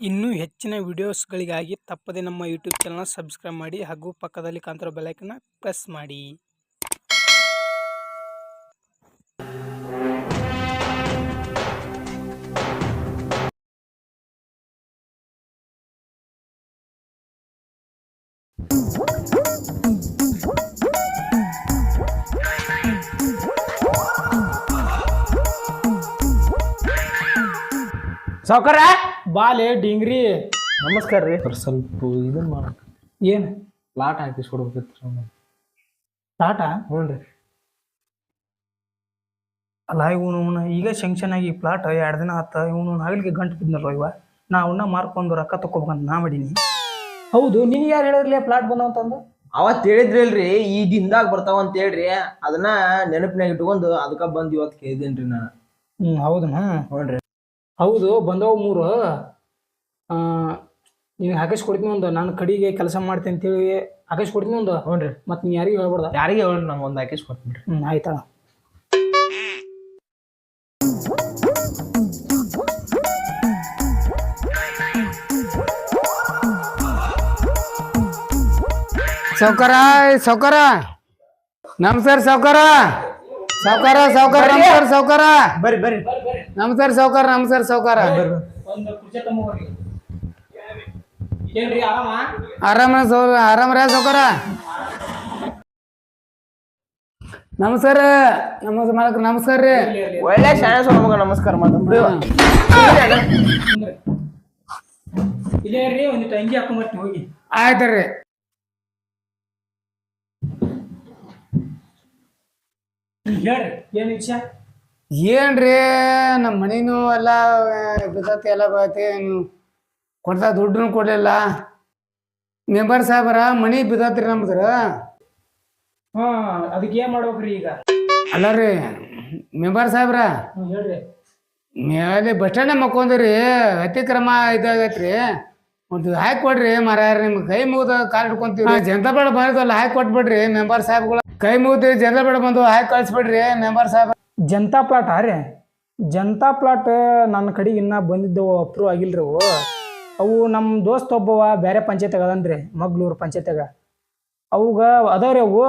ಇನ್ನೂ ಹೆಚ್ಚಿನ ವಿಡಿಯೋಸ್ಗಳಿಗಾಗಿ ತಪ್ಪದೆ ನಮ್ಮ ಯೂಟ್ಯೂಬ್ ಚಾನಲ್ನ ಸಬ್ಸ್ಕ್ರೈಬ್ ಮಾಡಿ ಹಾಗೂ ಪಕ್ಕದಲ್ಲಿ ಕಾಣ್ತಿರೋ ಬೆಲೈಕನ್ನ ಪ್ರೆಸ್ ಮಾಡಿ. ಸಾವ್ಕಾರ ಬಾಲೆ ಡಿಂಗ್ರಿ. ನಮಸ್ಕಾರ ರೀ. ಸ್ವಲ್ಪ ಇದನ್ನ ಮಾಡ ಏನು? ಲಾಟ್ ಹಾಕಿ ಸುಡ್ಬೇಕಿತ್ತು ಟಾಟಾ ಹ್ಞೂ ರೀ. ಅಲ್ಲ ಇವನು ಈಗ ಶಂಕ್ಷನ್ ಆಗಿ ಪ್ಲಾಟ್ ಎರಡು ದಿನ ಆತ ಇವನು ಆಗಲಿಕ್ಕೆ ಗಂಟು ಬಿದ್ನಲ್ವ ಇವ? ನಾ ಅವನ್ನ ಮಾರ್ಕೊಂಡು ರೊಕ್ಕ ತಗೋಬೇಕಂತ ನಾ ಮಾಡೀನಿ. ಹೌದು ನಿನಗೆ ಯಾರು ಹೇಳಿರ್ಲಿ ಪ್ಲಾಟ್ ಬಂದವಂತಂದು? ಅವತ್ ಹೇಳಿದ್ರಲ್ರಿ ಈ ದಿನದಾಗ ಬರ್ತಾವ ಅಂತ ಹೇಳ್ರಿ ಅದನ್ನ ನೆನಪಿನಾಗ ಇಟ್ಕೊಂಡು ಅದಕ್ಕ ಬಂದ್ ಇವತ್ ಕೇಳಿದೇನ್ರಿ ನಾನು. ಹ್ಞೂ ಹೌದನಾ ನೋಡ್ರಿ ಹೌದು ಬಂದವು ಮೂರು. ನಿನಗೆ ಹಾಕಿಸ್ ಕೊಡ್ತೀನಿ ಒಂದು ನಾನು ಕಡಿಗೆ ಕೆಲಸ ಮಾಡ್ತೀನಿ ಅಂತೇಳಿ ಹಾಕಿಸ್ ಕೊಡ್ತೀನಿ ಒಂದು. ರೀ. ಮತ್ತು ನೀ ಯಾರಿಗೂ ಹೇಳ್ಬಾರ್ದು? ಯಾರಿಗೆ ಹೇಳಿ ನಂಗೆ ಒಂದು ಹಾಕಿಸ್ ಕೊಡ್ತೀನಿ ಹ್ಞೂ ಆಯ್ತಾ ಸಾವ್ಕಾರ ಸಾವ್ಕಾರ. ನಮಸ್ಕಾರ ಸಾವ್ಕಾರ. ಸಾವ್ಕಾರ ಸಾವ್ಕಾರ ನಮಸ್ಕಾರ ಸಾವ್ಕಾರ. ಬರ್ರಿ ಬರ್ರಿ. ನಮಸ್ಕಾರ ಸಾವ್ಕಾರ ನಮಸ್ಕಾರ ಸಾವ್ಕಾರ ಒಂದು ಕುರ್ಚಿ ತಮ್ಮ ಹೋಗಿ ಏನ್ರಿ ಆರಾಮ? ಆರಾಮ ಸೌ ಆರಾಮ್ರ ಸಾವ್ಕಾರ ನಮಸ್ಕಾರ ನಮಸ್ ಮಾಡಕ್ ನಮಸ್ಕಾರ ರೀ. ಒಳ್ಳೆ ಶಾಣೆ ಮಗ ನಮಸ್ಕಾರ ಮಾಡ್ರಿ ಇಲ್ಲೇ ರೀ ಒಂದಿಟ್ಟು ಅಂಗಿ ಹಾಕೊಂಬರ್ತೀನಿ ಹೋಗಿ. ಆಯ್ತು ರೀ. ಹೇಳ್ರಿ ಏನು ವಿಷಯ? ಏನ್ರಿ ನಮ್ಮ ಮನಿನೂ ಎಲ್ಲ ಬಿದ್ದತಿ ಎಲ್ಲ ಬೈತಿ ಕೊಡ್ತಾ ದುಡ್ಡನ್ನು ಕೊಡಲಿಲ್ಲ. ಮೆಂಬರ್ ಸಾಹೇಬರ ಮನಿ ಬಿದ್ದತ್ರಿ ನಮ್ದ್ರ. ಹಾ ಅದಕ್ಕೆ ಏನ್ ಮಾಡ್ಬೇಕ್ರಿ ಈಗ? ಅಲ್ಲ ರೀ ಮೆಂಬರ್ ಸಾಹೇಬ್ರ ಹ್ಮ್, ಹೇಳ್ರಿ. ಮೇಲೆ ಬಸ್ ಸ್ಟ್ಯಾಂಡ್ ಮಕ್ಕೊಂದ್ರಿ ಅತಿಕ್ರಮ ಇದಾಗೈತ್ರಿ. ಒಂದು ಹಾಕಿ ಕೊಡ್ರಿ ಮರ ನಿಮ್ಗೆ. ಕೈ ಮುಗಿದ ಕಾಲ್ ಹಿಡ್ಕೊಂತೀವಿ ಜನತಾ ಬೇಡ ಬಂದಿದ್ವಲ್ಲ ಹಾಕಿ ಕೊಟ್ಬಿಡ್ರಿ ಮೆಂಬರ್ ಸಾಹೇಬ್ಗಳು. ಕೈ ಮುಗಿದ್ರಿ ಜನತಾ ಬೇಡ ಬಂದು ಹಾಕಿ ಕಳಿಸ್ಬಿಡ್ರಿ ಮೆಂಬರ್ ಸಾಹೇಬ್. ಜನತಾ ಪ್ಲಾಟ್ ರೀ? ಜನತಾ ಪ್ಲಾಟ್ ನನ್ನ ಕಡೆಗೆ ಇನ್ನ ಬಂದಿದ್ದವು ಅಪ್ರೂವ್ ಆಗಿಲ್ರಿ ಅವು. ಅವು ನಮ್ಮ ದೋಸ್ತ ಒಬ್ಬವ ಬೇರೆ ಪಂಚಾಯತ್ಯಾಗ ಅದನ್ರಿ ಮಗ್ಳೂರು ಪಂಚಾಯತ್ಯಾಗ. ಅವುಗ ಅದಾವ್ರಿ ಅವು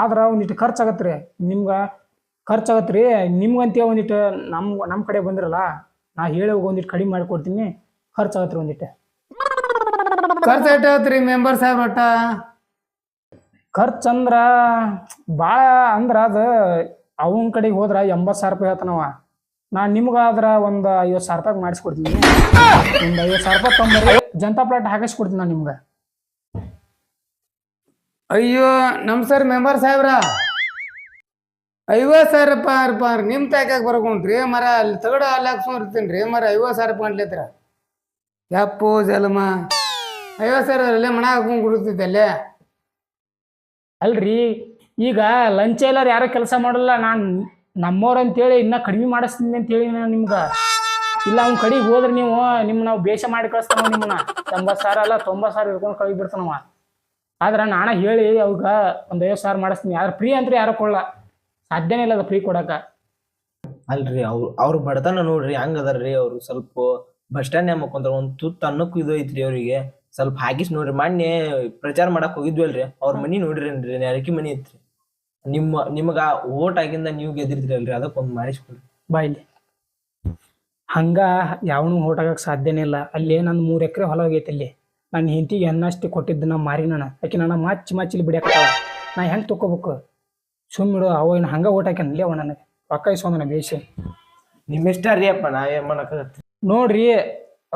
ಆದ್ರೆ ಒಂದಿಟ್ಟು ಖರ್ಚಾಗತ್ತೆ ರೀ. ನಿಮ್ಗೆ ಖರ್ಚು ರೀ. ನಿಮ್ಗಂತೀಯ ಒಂದಿಟ್ಟು ನಮ್ಮ ನಮ್ಮ ಕಡೆ ಬಂದಿರಲ್ಲ ನಾ ಹೇಳುವಾಗ ಒಂದಿಟ್ಟು ಕಡಿಮೆ ಮಾಡಿಕೊಡ್ತೀನಿ ಖರ್ಚಾಗತ್ತೆ ರೀ ಒಂದಿಟ್ಟು ಖರ್ಚು ಇಟ್ಟತ್ರಿ ಮೆಂಬರ್ ಸಾಹೇಬ್ ಒಟ್ಟ ಖರ್ಚು ಅಂದ್ರೆ ಭಾಳ ಅಂದ್ರೆ ಅದು ಅವನ ಕಡೆಗೆ ಹೋದ್ರ ಎಂಬತ್ತು ಸಾವಿರ ರೂಪಾಯಿ ಹೇಳ್ತಾನವ. ನಾನು ನಿಮ್ಗಾದ್ರ ಒಂದು ಐವತ್ತು ಸಾವಿರ ರೂಪಾಯಿ ಮಾಡಿಸ್ಕೊಡ್ತೀನಿ. ಒಂದು ಐವತ್ತು ಸಾವಿರ ರೂಪಾಯಿ ತೊಂಬರಿ ಜನತಾ ಪ್ಲಾಟ್ ಹಾಕಿಸ್ಕೊಡ್ತೀನಿ ನಾನು ನಿಮ್ಗೆ. ಅಯ್ಯೋ ನಮಸ್ಕಾರ ಮೆಂಬರ್ ಸಾಹೇಬ್ರ. ಐವತ್ತು ಸಾವಿರ ರೂಪಾಯಿ ರೂಪಾಯಿ ನಿಮ್ಮ ತಾಯ್ಕಾಗ ಬರ್ಕೊಂಡ್ರಿ ಮರ ಅಲ್ಲಿ ತಗಡ ಅಲ್ಲಿ ಹಾಕ್ಸ್ಕೊಂಡಿರ್ತೀನಿ ರೀ ಮರ ಐವತ್ತು ಸಾವಿರ ರೂಪಾಯಿ ಅಂಟ್ಲೇತ್ರ ಯಪ್ಪೋ ಜಲಮ. ಐವತ್ತು ಸಾವಿರ ಅಲ್ಲೇ ಮಣ ಹಾಕೊಂಡು ಕುಡಿತಿದ್ದೆ ಅಲ್ಲೇ. ಅಲ್ರಿ ಈಗ ಲಂಚ ಎಲ್ಲಾರು ಯಾರೋ ಕೆಲಸ ಮಾಡಲ್ಲ. ನಾನು ನಮ್ಮವ್ರು ಅಂತೇಳಿ ಇನ್ನೂ ಕಡಿಮೆ ಮಾಡಿಸ್ತೀನಿ ಅಂತೇಳಿ ನಾನು ನಿಮ್ಗೆ. ಇಲ್ಲ, ಅವ್ನ ಕಡೆಗೆ ಹೋದ್ರೆ ನೀವು ನಿಮ್ಮ ನಾವು ಬೇಷ ಮಾಡಿ ಕಳಿಸ್ತಾನ ನಿಮ್ಮನ್ನ. ಎಂಬತ್ತು ಸಾವಿರ ಅಲ್ಲ ತೊಂಬತ್ತು ಸಾವಿರ ಇಟ್ಕೊಂಡು ಕಳಿ ಬಿಡ್ತಾನವ ಆದ್ರೆ ನಾನು ಹೇಳಿ ಅವಾಗ ಒಂದು ಐವತ್ತು ಸಾವಿರ ಮಾಡಿಸ್ತೀನಿ. ಆದ್ರೆ ಫ್ರೀ ಅಂತ ಯಾರು ಕೊಡಲ್ಲ ಸಾಧ್ಯನೇ ಇಲ್ಲ ಅದು ಫ್ರೀ ಕೊಡಕ. ಅಲ್ರಿ, ಅವ್ರು, ಅವ್ರ ಬಡತನ ನೋಡ್ರಿ, ಹಂಗ ಅದಾರ್ರಿ ಅವ್ರು ಸ್ವಲ್ಪ ಬಸ್ ಸ್ಟ್ಯಾಂಡ್ ಮಕ್ಕೊಂತಾರ. ಒಂದ್ ತುತ್ತ ಅನ್ನಕ್ಕೂ ಇದು ಐತ್ರಿ ಅವ್ರಿಗೆ. ಸ್ವಲ್ಪ ಹಾಕಿಸ್ ನೋಡ್ರಿ. ಮೊನ್ನೆ ಪ್ರಚಾರ ಮಾಡಕ್ ಹೋಗಿದ್ವಲ್ರಿ. ಅವ್ರ ಮನಿ ನೋಡ್ರಿ ಅರಕಿ ಮನಿ ಐತ್ರಿ. ನಿಮ್ಮ ನಿಮಗ ಓಟ್ ಆಗಿಂದ ನೀವು ಗೆದ್ದಿರ್ತೀರಿ ಅಲ್ರಿ ಅದಕ್ಕೆ ಒಂದ್ ಮಾಡಿಸ್ಕೊಡ್ರಿ ಬಾಯ್ಲಿ. ಹಂಗ ಯಾವನು ಆಗಕ್ ಸಾಧ್ಯನೇ ಇಲ್ಲ. ಅಲ್ಲಿ ನಂದು ಮೂರು ಎಕರೆ ಹೊಲ ಹೋಗೈತಿ ಅಲ್ಲಿ ನನ್ನ ಹೆಂಡತಿಗೆ ಅನ್ನಷ್ಟು ಕೊಟ್ಟಿದ್ದು ನಾ ಮಾರಿ ನಾನು. ಆಕೆ ನನ್ನ ಮಚ್ಚಿ ಮಚ್ಚಿಲಿ ಬಿಡಕತ್ತಾವ ನಾ ಹೆಂಗೆ ತುಕ್ಕೋಬೇಕು? ಸುಮ್ಮಿಡು ಅವ ಏನು ಹಂಗೆ ಓಟ್ ಹಾಕ್ಯಾನಲ್ಲಿ ಅವ ನನಗೆ. ರೊಕ್ಕ ಇಸ್ಕೊಂಡನ ಬೇಸಿ ನಿಮ್ ಇಷ್ಟ ರೀ ಅಪ್ಪ ನಾವೇನ್ ಮಾಡಕ್ ನೋಡ್ರಿ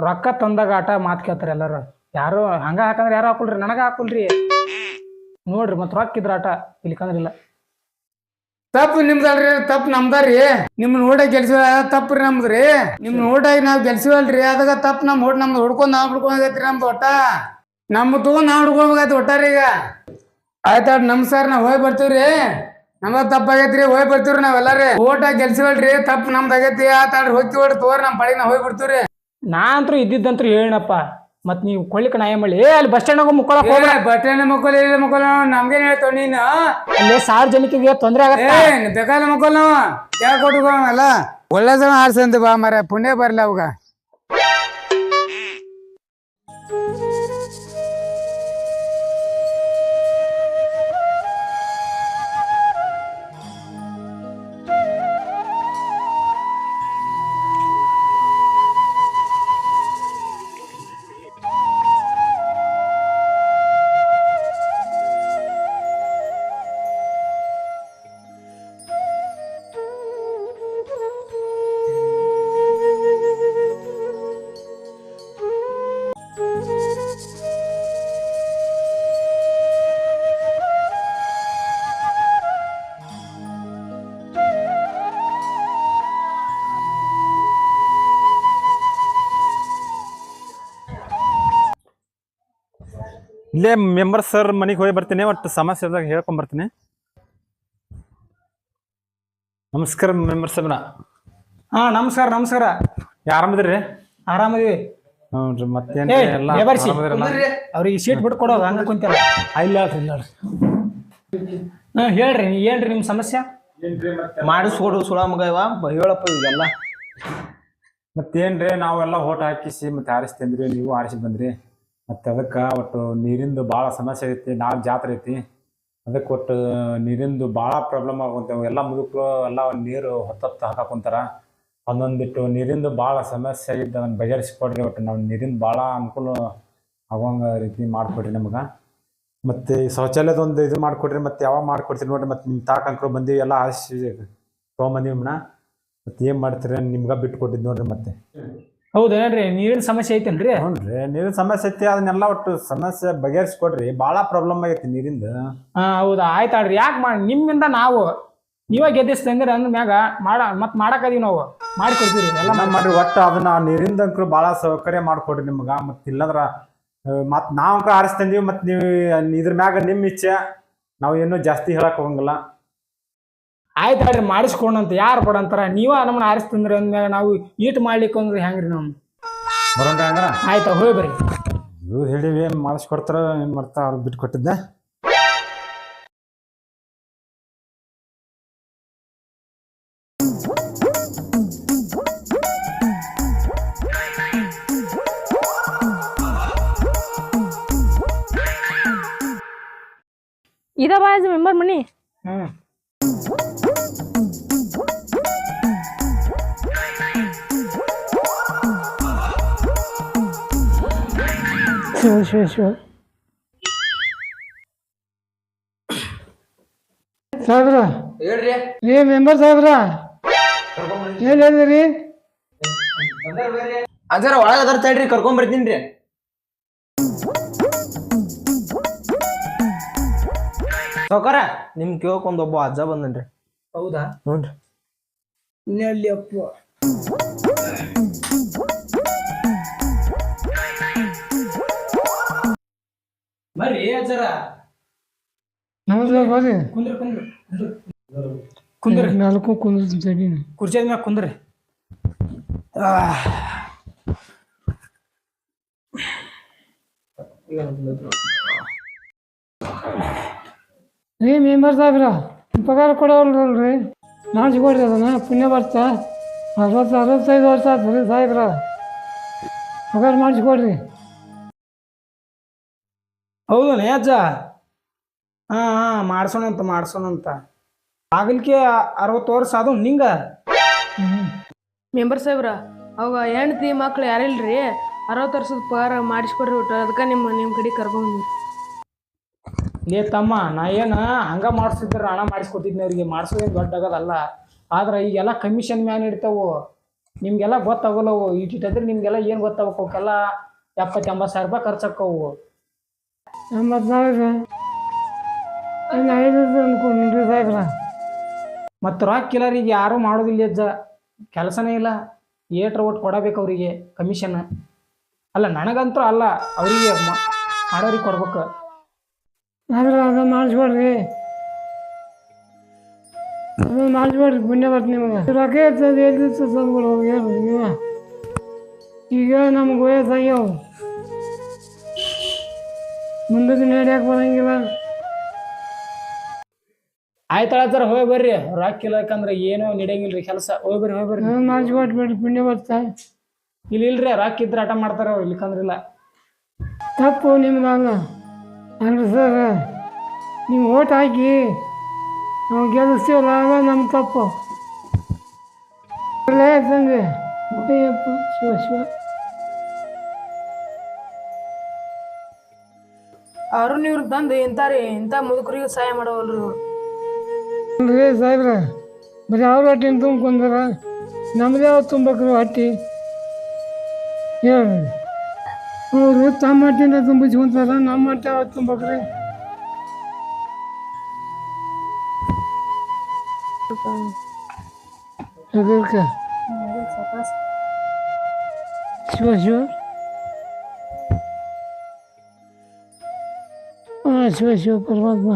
ರೊಕ್ಕ ತಂದಾಗ ಆಟ ಮಾತು ಕೇಳ್ತಾರೆ ಎಲ್ಲರೂ. ಯಾರು ಹಂಗ ಹಾಕಂದ್ರೆ ಯಾರು ಹಾಕೊಳ್ರಿ ನನಗೆ ಹಾಕೊಳ್ರಿ ನೋಡ್ರಿ ಮತ್ತೆ ರೊಕ್ಕ ಇದ್ರ ಆಟ ಇಲ್ಲಿ ಇಲ್ಲ. ತಪ್ಪು ನಿಮ್ದಲ್ರಿ ತಪ್ಪು ನಮ್ದಾರಿ. ನಿಮ್ ನೋಡ ಗೆಲ್ಸಿವ ರೀ ನಮ್ದ್ರಿ ನಿಮ್ ನೋಡಾಗಿ ನಾವ್ ಗೆಲ್ಸಿವಲ್ರಿ ಅದಾಗ ತಪ್ಪು ನಮ್ ಊಟ ನಮ್ದು ಹೊಡ್ಕೊಂಡ್ ನಾವ್ ಹಿಡ್ಕೊಂಡೈತ್ರಿ ನಮ್ದು ಒಟ್ಟ. ನಮ್ ತಗೊಂಡ್ ನಾವ್ ಹಿಡ್ಕೊಬೇಕಾಯ್ತು ಒಟ್ಟಾರಿ ಈಗ. ಆಯ್ತಾ ನಮ್ ಸರ್ ನಾವ್ ಹೋಗಿ ಬರ್ತೀವ್ರಿ. ನಮ್ದ ತಪ್ಪಾಗೈತ್ರಿ ಹೋಗಿ ಬರ್ತೀವ್ರಿ ನಾವೆಲ್ಲಾರಿ ಓಟ ಗೆಲ್ಸಿವಲ್ರಿ ತಪ್ಪು ನಮ್ದಾಗೈತಿ ಆತಾಡ್ರಿ ಹೋಗ್ತಿವ್ರಿ ತೋರಿ ನಮ್ ಪಡಿನ ನಾವ್ ಹೋಗಿ ಬಿಡ್ತೀವ್ರಿ ನಾ ಅಂತೂ ಇದ್ದಿದ್ದಂತೂ ಹೇಳಪ್ಪ ಮತ್ತು ನೀವು ಕೊಳ್ಳಿಕ ನಾಯಮಳ್ಳಿ ಏನ್ ಏ ಅಲ್ಲಿ ಬಸ್ ಸ್ಟ್ಯಾಂಡ್ ಮುಕ್ಕೊಳಕ್ ಹೋಗ್ಬೇಡ. ಬಸ್ ಸ್ಟ್ಯಾಂಡ್ ಮಕ್ಕಳು ಇಲ್ಲ ಮಕ್ಕಳು ನಮ್ಗೇನ್ ಹೇಳ್ತಾವ ನೀನು? ಅಲ್ಲಿ ಸಾರ್ವಜನಿಕರಿಗೆ ತೊಂದರೆ ಆಗತ್ತೆ? ಏ ಬೇಕಾದ ಮಕ್ಕಳು ನಾವು. ಯಾವ ಕೊಟ್ಟು ಅಲ್ಲ ಒಳ್ಳೆ ಜನ ಆರ್ಸಂತ ಬಾ ಮರ ಪುಣ್ಯ ಬರ್ಲಿ ಅವಾಗ. ಇಲ್ಲೇ ಮೆಂಬರ್ ಸರ್ ಮನೆಗೆ ಹೋಗಿ ಬರ್ತೀನಿ ಒಟ್ಟು ಸಮಸ್ಯೆದಾಗ ಹೇಳ್ಕೊಂಡ್ ಬರ್ತೀನಿ. ನಮಸ್ಕಾರ ಮೆಂಬರ್ ಸರ್ ಹಾ ನಮಸ್ಕಾರ ನಮಸ್ಕಾರ. ಆರಾಮದ್ರಿ ಆರಾಮದಿವಿ. ಹ್ಞೂ ಮತ್ತೇನ್ ಎಲ್ಲ? ಅವ್ರಿಗೆ ಸೀಟ್ ಬಿಟ್ಟು ಕೊಡೋದು ಹಂಗ ಕುಂತಿಲ್ಲ ಇಲ್ಲ ಹೇಳ್ರಿ, ಇಲ್ಲ ಹೇಳ್ರಿ. ಹಾ ಹೇಳ್ರಿ ಏನ್ರಿ ನಿಮ್ಮ ಸಮಸ್ಯೆ? ಮಾಡಿಸ್ಕೊಡು ಸುಳ ಮಗ ಇವ ಹೇಳಪ್ಪ ಇವೆಲ್ಲ ಮತ್ತೇನ್ರಿ ನಾವೆಲ್ಲ ಓಟ್ ಹಾಕಿಸಿ ಮತ್ತೆ ಆರಿಸ್ತೇನ್ರಿ ನೀವು ಆರಿಸಿ ಬಂದ್ರಿ. ಮತ್ತೆ ಅದಕ್ಕೆ ಒಟ್ಟು ನೀರಿಂದು ಭಾಳ ಸಮಸ್ಯೆ ಐತಿ ನಾಳೆ ಜಾತ್ರೆ ಐತಿ. ಅದಕ್ಕೆ ಒಟ್ಟು ನೀರಿಂದು ಭಾಳ ಪ್ರಾಬ್ಲಮ್ ಆಗುವಂಥವು. ಎಲ್ಲ ಮುದುಕರು ಎಲ್ಲ ನೀರು ಹೊತ್ತತ್ತು ಹಾಕಾಕೊಂತಾರ ಒಂದೊಂದಿಟ್ಟು ನೀರಿಂದು ಭಾಳ ಸಮಸ್ಯೆ ಇದ್ದ ಅದನ್ನು ಬಗೆಹರಿಸಿಕೊಡ್ರಿ, ಒಟ್ಟು ನಾವು ನೀರಿಂದ ಭಾಳ ಅನುಕೂಲ ಆಗುವಂಗ ರೀತಿ ಮಾಡಿಕೊಡ್ರಿ ನಮ್ಗೆ. ಮತ್ತು ಈ ಶೌಚಾಲಯದ ಒಂದು ಇದು ಮಾಡಿಕೊಡ್ರಿ, ಮತ್ತೆ ಯಾವಾಗ ಮಾಡ್ಕೊಡ್ತೀರಿ ನೋಡ್ರಿ, ಮತ್ತೆ ನಿಮ್ಮ ತಾಕಂಕರು ಬಂದೀವಿ ಎಲ್ಲ ಆರಿಸಿ ತೊಗೊಂಬಂದೀವಿ ಮಣ್ಣ ಮತ್ತೆ ಏನು ಮಾಡ್ತೀರಿ ನಿಮ್ಗೆ ಬಿಟ್ಟು ಕೊಟ್ಟಿದ್ದು ನೋಡ್ರಿ ಮತ್ತೆ. ಹೌದೇನ್ರಿ ನೀರಿನ ಸಮಸ್ಯೆ ಐತೇನ್ರಿ? ಹ್ಞೂನ್ರಿ ನೀರಿನ ಸಮಸ್ಯೆ ಐತಿ ಅದನ್ನೆಲ್ಲ ಒಟ್ಟು ಸಮಸ್ಯೆ ಬಗೆಹರಿಸ್ಕೊಡ್ರಿ ಭಾಳ ಪ್ರಾಬ್ಲಮ್ ಆಗೈತಿ ನೀರಿಂದ. ಹಾ ಹೌದಾ ಆಯ್ತಾಳ್ರಿ ಯಾಕೆ ಮಾಡಿ ನಿಮ್ಮಿಂದ ನಾವು ನೀವೇ ಗೆದ್ದಿಸ್ತಂದ್ರೆ ಅಂದ ಮ್ಯಾಗ ಮಾಡ ಮತ್ ಅದೀವಿ ನಾವು ಮಾಡ್ಕೊಡ್ತೀವಿ ಎಲ್ಲ ಎಲ್ಲ ಮಾಡ್ರಿ ಒಟ್ಟು ಅದನ್ನ ನೀರಿಂದ ಅಂಕರು ಭಾಳ ಸೌಕರ್ಯ ಮಾಡ್ಕೊಡ್ರಿ ನಿಮ್ಗೆ ಮತ್ತೆ ಇಲ್ಲಂದ್ರ ಮತ್ತೆ ನಾವು ಅಂಕ ಆರಿಸ್ತಂದೀವಿ ಮತ್ತೆ ನೀವು ಇದ್ರ ಮ್ಯಾಗ ನಿಮ್ಮ ಇಚ್ಛೆ ನಾವು ಇನ್ನೂ ಜಾಸ್ತಿ ಹೇಳಕ್ ಹೋಗಂಗಿಲ್ಲ. ಆಯ್ತಾಳ್ರಿ ಮಾಡಿಸ್ಕೊಂಡಂತ ಯಾರು ಕೊಡಂತಾರ ನೀವ ನಮ್ಮನ್ನ ಆರಿಸ್ತಂದ್ರೆ ಅಂದ್ಮೇಲೆ ನಾವು ಈಟ್ ಮಾಡ್ಲಿಕ್ಕೆ ಅಂದ್ರೆ ಹೆಂಗ್ರಿ ನಾವು? ಹಂಗಾರ? ಆಯ್ತಾ ಹೋಗಿ ಬರ್ರಿ. ಇವ್ರು ಹೇಳಿವಿ ಮಾಡಿಸ್ಕೊಡ್ತಾರ ಏನು ಮಾಡ್ತಾ ಅವ್ರಿಗೆ ಬಿಟ್ಟು ಕೊಟ್ಟಿದ್ದೆ? ಇದ ಬಾಜು ಮೆಂಬರ್ ಮನಿ? ಹ್ಮ್. ಶಿವ ಶಿವ ಶಿವ ಸಾಹೇಬ್ರ ಹೇಳ್ರಿ. ರೀ ಮೆಂಬರ್ ಸಾಹೇಬ್ರ? ಎಲ್ಲಿ ಹೇಳಿದ್ರಿ ಅಜ್ಜಾರ ಒಳಗೆ ಅದಾರ ತಡ್ರಿ ಕರ್ಕೊಂಡ್ ಬರ್ತೀನಿ ರೀ. ಸಾವ್ಕಾರ ನಿಮ್ ಕೇಳ್ಕೊಂಡ್ ಒಬ್ಬ ಅಜ್ಜ ಬಂದನ್ರಿ. ಹೌದಾ? ನೋಡ್ರಿ. ಇನ್ನೆಲ್ಲಿ ಅಪ್ಪ? ಬರ್ರಿ ಅಜ್ಜರ. ನಮಸ್ಕಾರ ಕುಂದ್ರಿ ಕುಂದ್ರಿ ಕುಂದ್ರಿ. ನಾಲ್ಕು ಕುಂದ್ರ ಕುರ್ಚಿದ ಮ್ಯಾಗ ಕುಂದ್ರಿ. ರೀ ಮೆಂಬರ್ ಸಾಹೇಬ್ರ ಪಗಾರ ಕೊಡೋಲ್ರಲ್ರಿ ಮಾಡಿಸ್ಕೊಡ್ರಿ ಅದನ್ನ ಪುಣ್ಯ ಬರ್ತ? ಅರವತ್ತು ಅರವತ್ತೈದು ವರ್ಷ ಆಯ್ತು ರೀ ಸಾಹೇಬ್ರ. ಪಗಾರ ಮಾಡಿಸ್ಕೊಡ್ರಿ ಹೌದು ಅಜ್ಜ. ಹಾಂ ಹಾಂ ಮಾಡ್ಸೋಣಂತ ಮಾಡ್ಸೋಣಂತ. ಆಗಲಿಕ್ಕೆ ಅರವತ್ತು ವರ್ಷ ಅದು ನಿಂಗ? ಮೆಂಬರ್ ಸಾಹೇಬ್ರ ಅವಾಗ ಹೆಂಡತಿ ಮಕ್ಳು ಯಾರಿಲ್ರಿ? ಅರವತ್ತು ವರ್ಷದ ಪಗಾರ ಮಾಡಿಸ್ಕೊಡ್ರಿ ಒಟ್ಟು. ಅದಕ್ಕೆ ನಿಮ್ಮ ನಿಮ್ಮ ಕಡೆ ಕರ್ಕೊಂಡ್ಬಂದ್ರಿ ಲೇ ತಮ್ಮ ನಾ ಏನು ಹಂಗ ಮಾಡಿಸ್ತಿದ್ರೆ ಹಣ ಮಾಡಿಸ್ಕೊಟ್ಟಿದ್ನಿ ಅವ್ರಿಗೆ ಮಾಡಿಸೋದೇನು ದೊಡ್ಡ ಆಗೋದಲ್ಲ. ಆದ್ರೆ ಈಗೆಲ್ಲ ಕಮಿಷನ್ ಮ್ಯಾನ್ ಇರ್ತಾವು. ನಿಮ್ಗೆಲ್ಲ ಗೊತ್ತಾಗಲ್ಲವು ಇಟ್ಟಿದ್ರೆ ನಿಮ್ಗೆಲ್ಲ ಏನು ಗೊತ್ತಾಗಬೇಕು? ಅವಕ್ಕೆಲ್ಲ ಎಪ್ಪತ್ತು ಎಂಬತ್ತು ಸಾವಿರ ರೂಪಾಯಿ ಖರ್ಚಾಕ್ಕವು ಎಂಬತ್ತು ಸಾವಿರ ಇನ್ನು ಐದು ಅನ್ಕೊಂಡ್ರಿ ಮತ್ತು ಕಿಲರಿಗೆ ಯಾರೂ ಮಾಡೋದಿಲ್ಲ ಅಜ್ಜ. ಕೆಲಸನೇ ಇಲ್ಲ. ಏಟ್ರ ಒಟ್ಟು ಕೊಡಬೇಕು ಅವರಿಗೆ ಕಮಿಷನ್ ಅಲ್ಲ ನನಗಂತೂ ಅಲ್ಲ ಅವರಿಗೆ ಮಾಡೋರಿಗೆ ಕೊಡ್ಬೇಕು. ಆದ್ರೆ ಅದು ಮಾಡಿಸ್ಕೊಡ್ರಿ ಅದು ಮಾಡಿಸ್ಬೇಡ್ರಿ ಪುಣ್ಯ ಬರ್ತೀನಿ ನಿಮಗೆ. ರೊಕ್ಕ ಇರ್ತದೆ ಎಲ್ಲಿ ತಂದ್ಕೊಡು ಹೇಳ್ರಿ ನೀವ. ಈಗ ನಮ್ಗೆ ವಯಸ್ಸಾಗ್ಯಾವ. ಮುಂದಕ್ಕೆ ನಡೆಯಕ್ಕೆ ಬರಂಗಿಲ್ಲ. ಆಯ್ತಳ ಸರ್ ಹೋಗಿ ಬರ್ರಿ. ರೊಕ್ಕ ಇಲ್ಲಕಂದ್ರೆ ಏನೋ ನಡೆಯಂಗಿಲ್ಲ ರೀ ಕೆಲಸ. ಹೋಗಿ ಬರ್ರಿ ಹೋಗಿ ಬರ್ರಿ. ಅದು ಮಾಡಿಸ್ಕೊಟ್ಬಿಡ್ರಿ ಪುಣ್ಯ ಬರ್ತಾ ಇಲ್ಲಿ ಇಲ್ರಿ ರೊಕ್ಕ ಇದ್ರೆ ಆಟ ಮಾಡ್ತಾರ ಇಲ್ಲಿಕಂದ್ರಿಲ್ಲ ತಪ್ಪು ನಿಮ್ದು ಅಲ್ಲ ಸರ್ ನೀವು ಓಟ್ ಹಾಕಿ ನಾವು ಗೆಲ್ಲಿಸ್ತೀವಲ್ಲ ಆಗ ನಮ್ಮ ತಪ್ಪು. ಅರುಣ್ ತಂದೆ ಅಯ್ಯಪ್ಪ ಶಿವ ಶಿವ. ಅವರು ಇವ್ರಿಗೆ ತಂದು ಇಂಥಾರಿ ಇಂಥ ಮುದುಕರಿಗೆ ಸಹಾಯ ಮಾಡೋವಲ್ರಿ. ಇವ್ರು ಸಾಹೇಬ್ರ ಬರೀ ಅವ್ರ ಹಟ್ಟಿನ ತುಂಬ್ಕೊಂಡ್ರ ನಮ್ಮದೇ ಯಾವ ತುಂಬಕ್ರು ಹಟ್ಟಿ. ಹೇಳ್ರಿ. ಅವರು ತಮ್ಮ ಹೊಟ್ಟಿನ ತುಂಬಿಸ್ಕೊಂತಾರ ನಮ್ಮ ಹೊಟ್ಟೆ ಯಾವ ತುಂಬಕ್ರಿ ಅದಕ್ಕೆ ಶಿವ ಶಿವ ಶಿವ ಶಿವ ಪರಮಾತ್ಮ